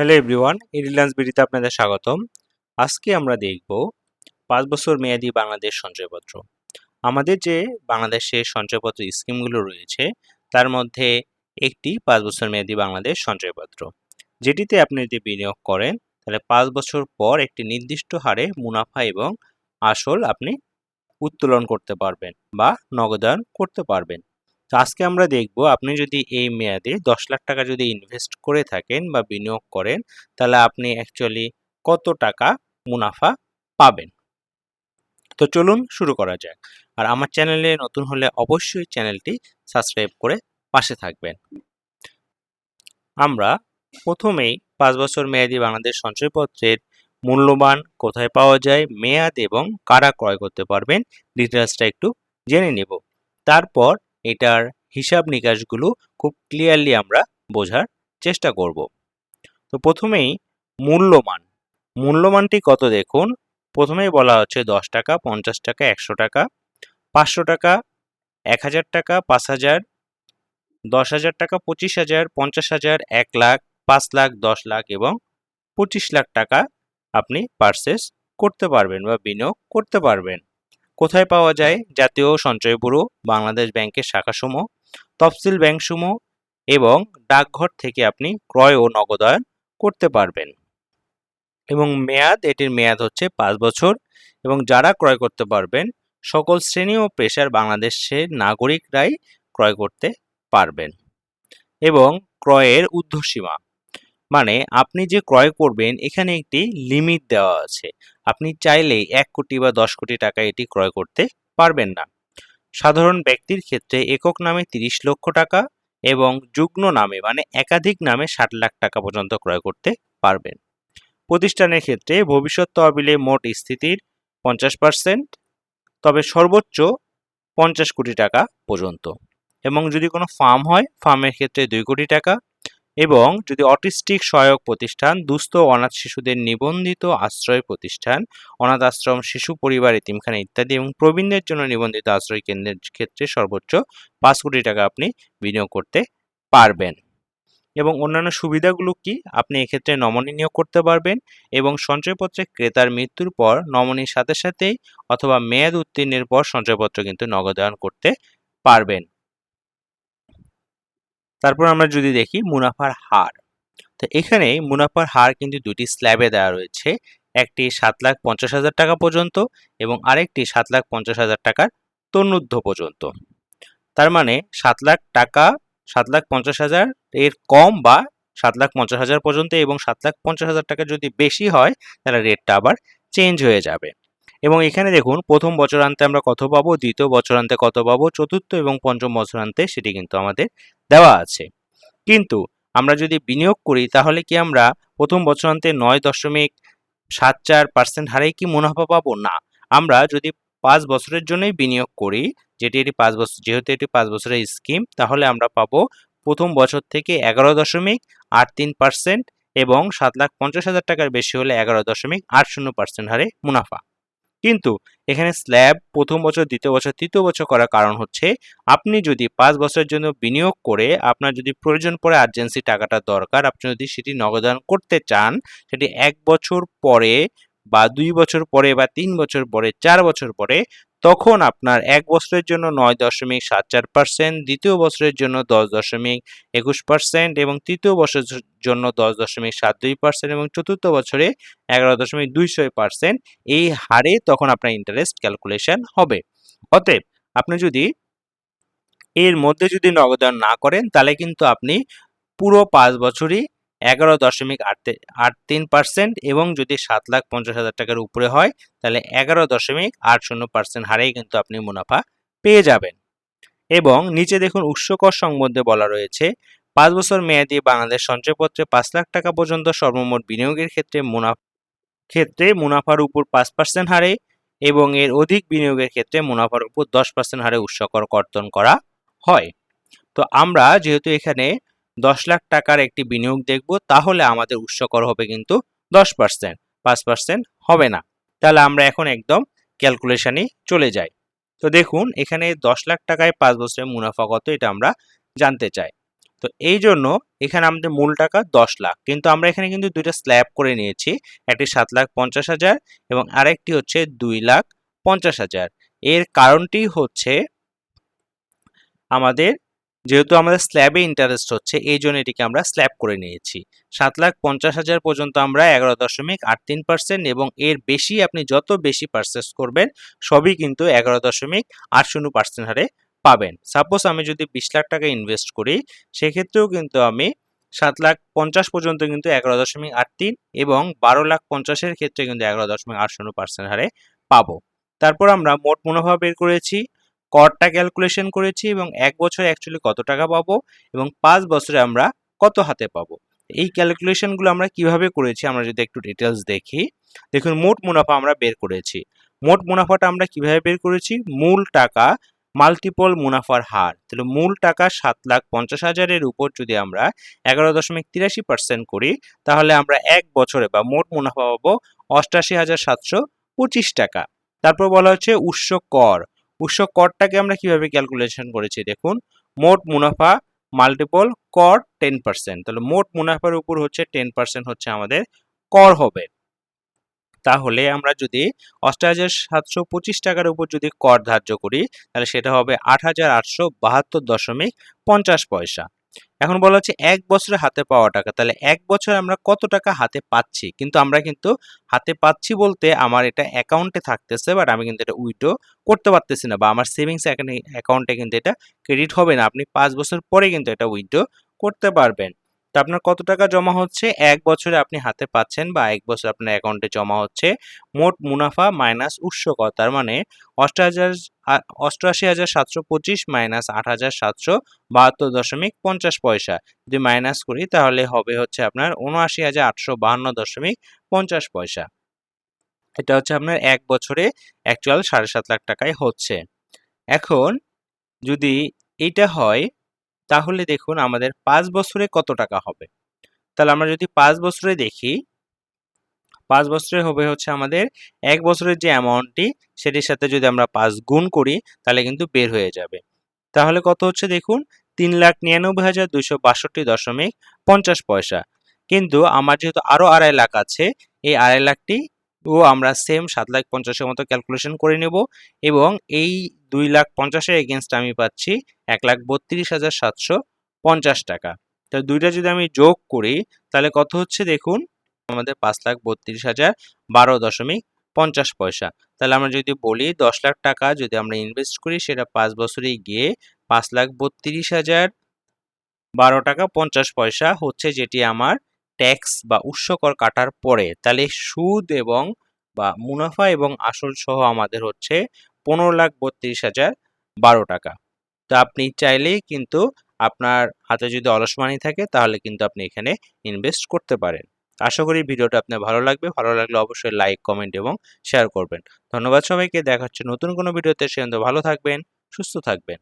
Hello everyone এই রিলায়েন্স বিডিতে আপনাদের স্বাগতম। আজকে আমরা দেখব পাঁচ বছর মেয়াদি বাংলাদেশ সঞ্চয়পত্র। আমাদের যে বাংলাদেশের সঞ্চয়পত্র স্কিমগুলো রয়েছে, তার মধ্যে একটি পাঁচ বছর মেয়াদি বাংলাদেশ সঞ্চয়পত্র। যেটিতে আপনি যদি বিনিয়োগ করেন, তাহলে পাঁচ বছর পর একটি নির্দিষ্ট হারে মুনাফা এবং আসল আপনি উত্তোলন করতে পারবেন বা নগদায়ন করতে পারবেন। তো আজকে আমরা দেখব আপনি যদি এই মেয়াদে দশ লাখ টাকা যদি ইনভেস্ট করে থাকেন বা বিনিয়োগ করেন, তাহলে আপনি অ্যাকচুয়ালি কত টাকা মুনাফা পাবেন? তো চলুন শুরু করা যাক। আর আমার চ্যানেলে নতুন হলে অবশ্যই চ্যানেলটি সাবস্ক্রাইব করে পাশে থাকবেন। আমরা প্রথমেই পাঁচ বছর মেয়াদি বাংলাদেশ সঞ্চয়পত্রের মূল্যবান কোথায় পাওয়া যায়, মেয়াদ এবং কারা ক্রয় করতে পারবেন ডিটেলসটা একটু জেনে নেব। তারপর এটার হিসাব নিকাশগুলো খুব ক্লিয়ারলি আমরা বোঝার চেষ্টা করব। তো প্রথমেই মূল্যমান। মূল্যমানটি কত দেখুন? প্রথমেই বলা হচ্ছে দশ টাকা, পঞ্চাশ টাকা, একশো টাকা, পাঁচশো টাকা, এক হাজার টাকা, পাঁচ হাজার, দশ হাজার টাকা, পঁচিশ হাজার, পঞ্চাশ হাজার, এক লাখ, পাঁচ লাখ, দশ লাখ এবং পঁচিশ লাখ টাকা আপনি পারচেস করতে পারবেন বা বিনিয়োগ করতে পারবেন। কোথায় পাওয়া যায়? জাতীয় সঞ্চয় ব্যুরো, বাংলাদেশ ব্যাংকের শাখাসমূহ, তফসিল ব্যাংকসমূহ এবং ডাকঘর থেকে আপনি ক্রয় ও নগদায়ন করতে পারবেন। এবং মেয়াদ, এটির মেয়াদ হচ্ছে পাঁচ বছর এবং যারা ক্রয় করতে পারবেন, সকল শ্রেণি ও পেশার বাংলাদেশের নাগরিকরাই ক্রয় করতে পারবেন। এবং ক্রয়ের ঊর্ধ্বসীমা। মানে আপনি যে ক্রয় করবেন, এখানে একটি লিমিট দেওয়া আছে। আপনি চাইলেই এক কোটি বা দশ কোটি টাকা এটি ক্রয় করতে পারবেন না। সাধারণ ব্যক্তির ক্ষেত্রে একক নামে তিরিশ লক্ষ টাকা এবং যুগ্ম নামে মানে একাধিক নামে ষাট লাখ টাকা পর্যন্ত ক্রয় করতে পারবেন। প্রতিষ্ঠানের ক্ষেত্রে ভবিষ্যৎ তহবিলে মোট স্থিতির পঞ্চাশ পার্সেন্ট, তবে সর্বোচ্চ পঞ্চাশ কোটি টাকা পর্যন্ত। এবং যদি কোনো ফার্ম হয়, ফার্মের ক্ষেত্রে দুই কোটি টাকা এবং যদি অটিস্টিক সহায়ক প্রতিষ্ঠান, দুস্থ অনাথ শিশুদের নিবন্ধিত আশ্রয় প্রতিষ্ঠান, অনাথ আশ্রম, শিশু পরিবার, এতিমখানা ইত্যাদি এবং প্রবীণদের জন্য নিবন্ধিত আশ্রয় কেন্দ্রের ক্ষেত্রে সর্বোচ্চ পাঁচ কোটি টাকা আপনি বিনিয়োগ করতে পারবেন। এবং অন্যান্য সুবিধাগুলো কি? আপনি এক্ষেত্রে নমনি নিয়োগ করতে পারবেন এবং সঞ্চয়পত্রে ক্রেতার মৃত্যুর পর নমনির সাথে সাথেই অথবা মেয়াদ উত্তীর্ণের পর সঞ্চয়পত্র কিন্তু নগদায়ন করতে পারবেন। তারপর আমরা যদি দেখি মুনাফার হার, তো এখানে মুনাফার হার কিন্তু দুটি স্ল্যাবে দেওয়া রয়েছে, একটি সাত লাখ পঞ্চাশ হাজার টাকা পর্যন্ত এবং আরেকটি সাত লাখ পঞ্চাশ হাজার টাকার তন্নুদ্ধ পর্যন্ত। তার মানে সাত লাখ টাকা, সাত লাখ পঞ্চাশ হাজার এর কম বা সাত লাখ পঞ্চাশ হাজার পর্যন্ত এবং সাত লাখ পঞ্চাশ হাজার টাকা যদি বেশি হয়, তাহলে রেটটা আবার চেঞ্জ হয়ে যাবে। এবং এখানে দেখুন, প্রথম বছরান্তে আমরা কত পাবো, দ্বিতীয় বছরান্তে কত পাবো, চতুর্থ এবং পঞ্চম বছরান্তে সেটি কিন্তু আমাদের দেওয়া আছে। কিন্তু আমরা যদি বিনিয়োগ করি, তাহলে কি আমরা প্রথম বছরান্তে নয় দশমিক সাত চার পার্সেন্ট হারে কি মুনাফা পাবো? না। আমরা যদি পাঁচ বছরের জন্যই বিনিয়োগ করি, যেটি এটি পাঁচ বছর যেহেতু এটি পাঁচ বছরের স্কিম তাহলে আমরা পাবো প্রথম বছর থেকে এগারো দশমিক আট তিন পার্সেন্ট এবং সাত লাখ পঞ্চাশ হাজার টাকার বেশি হলে এগারো দশমিক আট শূন্য পার্সেন্ট হারে মুনাফা। কিন্তু এখানে স্ল্যাব প্রথম বছর, দ্বিতীয় বছর, তৃতীয় বছর করার কারণ হচ্ছে আপনি যদি পাঁচ বছরের জন্য বিনিয়োগ করে আপনার যদি প্রয়োজন পড়ে আর্জেন্সি টাকাটা দরকার, আপনি যদি সেটি নগদান করতে চান, সেটি এক বছর পরে বা দুই বছর পরে বা তিন বছর পরে, চার বছর পরে, তখন আপনার এক বছরের জন্য নয় দশমিক সাত চার পার্সেন্ট দ্বিতীয় বছরের জন্য দশ দশমিক একুশ পার্সেন্ট এবং তৃতীয় বছরের জন্য দশ দশমিক সাত দুই পার্সেন্ট এবং চতুর্থ বছরে এগারো দশমিক দুই ছয় পার্সেন্ট এই হারে তখন আপনার ইন্টারেস্ট ক্যালকুলেশন হবে। অতএব আপনি যদি এর মধ্যে যদি নগদান না করেন, তাহলে কিন্তু আপনি পুরো পাঁচ বছরই এগারো দশমিক আট তিন পার্সেন্ট এবং যদি সাত লাখ পঞ্চাশ হাজার টাকার উপরে হয়, তাহলে এগারো দশমিক আট শূন্য পার্সেন্ট হারেই কিন্তু আপনি মুনাফা পেয়ে যাবেন। এবং নিচে দেখুন উৎসকর সম্বন্ধে বলা রয়েছে, পাঁচ বছর মেয়াদি বাংলাদেশ সঞ্চয়পত্রে পাঁচ লাখ টাকা পর্যন্ত সর্বমোট বিনিয়োগের ক্ষেত্রে মুনাফা, ক্ষেত্রে মুনাফার উপর পাঁচ পার্সেন্ট হারে এবং এর অধিক বিনিয়োগের ক্ষেত্রে মুনাফার উপর দশ পার্সেন্ট হারে উৎসকর কর্তন করা হয়। তো আমরা যেহেতু এখানে দশ লাখ টাকার একটি বিনিয়োগ দেখব, তাহলে আমাদের উৎসকর হবে কিন্তু দশ পার্সেন্ট। পাঁচ পার্সেন্ট হবে না। তাহলে আমরা এখন একদম ক্যালকুলেশনে চলে যাই। তো দেখুন, এখানে দশ লাখ টাকায় পাঁচ বছরের মুনাফা কত, এটা আমরা জানতে চাই। তো এই জন্য এখানে আমাদের মূল টাকা দশ লাখ। কিন্তু আমরা এখানে কিন্তু দুইটা স্ল্যাব করে নিয়েছি। একটি সাত লাখ পঞ্চাশ হাজার এবং আরেকটি হচ্ছে দুই লাখ পঞ্চাশ হাজার। এর কারণটি হচ্ছে আমাদের যেহেতু আমাদের স্ল্যাবে ইন্টারেস্ট হচ্ছে, এই জন্য এটিকে আমরা স্ল্যাব করে নিয়েছি। সাত লাখ পঞ্চাশ হাজার পর্যন্ত আমরা এগারো দশমিক আট তিন পার্সেন্ট এবং এর বেশি আপনি যত বেশি পার্সেস করবেন, সবই কিন্তু এগারো দশমিক আট শূন্য পার্সেন্ট হারে পাবেন। সাপোজ আমি যদি বিশ লাখ টাকা ইনভেস্ট করি, সেক্ষেত্রেও কিন্তু আমি সাত লাখ পঞ্চাশ পর্যন্ত কিন্তু এগারো দশমিক আট তিন এবং বারো লাখ পঞ্চাশের ক্ষেত্রে কিন্তু এগারো দশমিক আট শূন্য পার্সেন্ট হারে পাবো। তারপর আমরা মোট মুনাফা বের করেছি। করটা ক্যালকুলেশন করেছি এবং এক বছরে অ্যাকচুয়ালি কত টাকা পাবো এবং পাঁচ বছরে আমরা কত হাতে পাবো? এই ক্যালকুলেশনগুলো আমরা কীভাবে করেছি আমরা যদি একটু ডিটেলস দেখি। দেখুন, মোট মুনাফা আমরা বের করেছি। মোট মুনাফাটা আমরা কীভাবে বের করেছি? মূল টাকা মাল্টিপল মুনাফার হার। তাহলে মূল টাকা সাত লাখ পঞ্চাশ হাজারের উপর যদি আমরা এগারো দশমিক তিরাশি পার্সেন্ট করি, তাহলে আমরা এক বছরে বা মোট মুনাফা পাবো অষ্টাশি হাজার সাতশো পঁচিশ টাকা। তারপর বলা হচ্ছে উৎস কর। উৎস করটাকে আমরা কীভাবে ক্যালকুলেশন করেছি দেখুন, মোট মুনাফা মাল্টিপল কর টেন পার্সেন্ট তাহলে মোট মুনাফার উপর হচ্ছে টেন পার্সেন্ট হচ্ছে আমাদের কর হবে। তাহলে আমরা যদি অষ্ট হাজার সাতশো পঁচিশ টাকার উপর যদি কর ধার্য করি, তাহলে সেটা হবে আট হাজার আটশো বাহাত্তর দশমিক পঞ্চাশ পয়সা। এখন বলা হচ্ছে এক বছরে হাতে পাওয়া টাকা। তাহলে এক বছরে আমরা কত টাকা হাতে পাচ্ছি? কিন্তু আমরা কিন্তু হাতে পাচ্ছি বলতে আমার এটা অ্যাকাউন্টে থাকতেছে বাট আমি কিন্তু এটা উইড্রো করতে পারতেছি না বা আমার সেভিংস অ্যাকাউন্টে কিন্তু এটা ক্রেডিট হবে না। আপনি পাঁচ বছর পরে কিন্তু এটা উইড্রো করতে পারবেন। তো আপনার কত টাকা জমা হচ্ছে? এক বছরে আপনি হাতে পাচ্ছেন বা এক বছর আপনার অ্যাকাউন্টে জমা হচ্ছে মোট মুনাফা মাইনাস উৎস তার মানে অষ্টা হাজার অষ্টআশি হাজার সাতশো পঁচিশ মাইনাস আট হাজার সাতশো বাহাত্তর দশমিক পঞ্চাশ পয়সা। যদি মাইনাস করি তাহলে হবে হচ্ছে আপনার উনআশি হাজার আটশো বাহান্ন দশমিক পঞ্চাশ পয়সা। এটা হচ্ছে আপনার এক বছরে অ্যাকচুয়াল সাড়ে সাত লাখ টাকায় হচ্ছে। এখন যদি এইটা হয় তাহলে দেখুন আমাদের পাঁচ বছরে কত টাকা হবে? তাহলে আমরা যদি পাঁচ বছরে দেখি, পাঁচ বছরে হবে হচ্ছে আমাদের এক বছরের যে অ্যামাউন্টটি সেটির সাথে যদি আমরা পাঁচ গুণ করি, তাহলে কিন্তু বের হয়ে যাবে। তাহলে কত হচ্ছে দেখুন? তিন লাখ নিরানব্বই হাজার দুইশো বাষট্টি দশমিক পঞ্চাশ পয়সা। কিন্তু আমার যেহেতু আরও আড়াই লাখ আছে, এই আড়াই লাখটি ও আমরা সেম সাত লাখ পঞ্চাশের মতো ক্যালকুলেশন করে নেব এবং এই দুই লাখ পঞ্চাশের এগেনস্ট আমি পাচ্ছি এক লাখ বত্রিশ হাজার সাতশো পঞ্চাশ টাকা। তো দুইটা যদি আমি যোগ করি, তাহলে কত হচ্ছে দেখুন? আমাদের পাঁচ লাখ বত্রিশ হাজার বারো দশমিক পঞ্চাশ পয়সা। তাহলে আমরা যদি বলি দশ লাখ টাকা যদি আমরা ইনভেস্ট করি, সেটা পাঁচ বছরেই গিয়ে পাঁচ লাখ বত্রিশ হাজার বারো টাকা পঞ্চাশ পয়সা হচ্ছে যেটি আমার ট্যাক্স বা উৎসকর কাটার পরে, তাহলে সুদ এবং বা মুনাফা এবং আসল সহ আমাদের হচ্ছে পনেরো লাখ বত্রিশ হাজার বারো টাকা। তো আপনি চাইলেই কিন্তু আপনার হাতে যদি অলস মানি থাকে, তাহলে কিন্তু আপনি এখানে ইনভেস্ট করতে পারেন। আশা করি ভিডিওটা আপনার ভালো লাগবে। ভালো লাগলে অবশ্যই লাইক কমেন্ট এবং শেয়ার করবেন। ধন্যবাদ সবাইকে। দেখা হচ্ছে নতুন কোনো ভিডিওতে। সে ভালো থাকবেন, সুস্থ থাকবেন।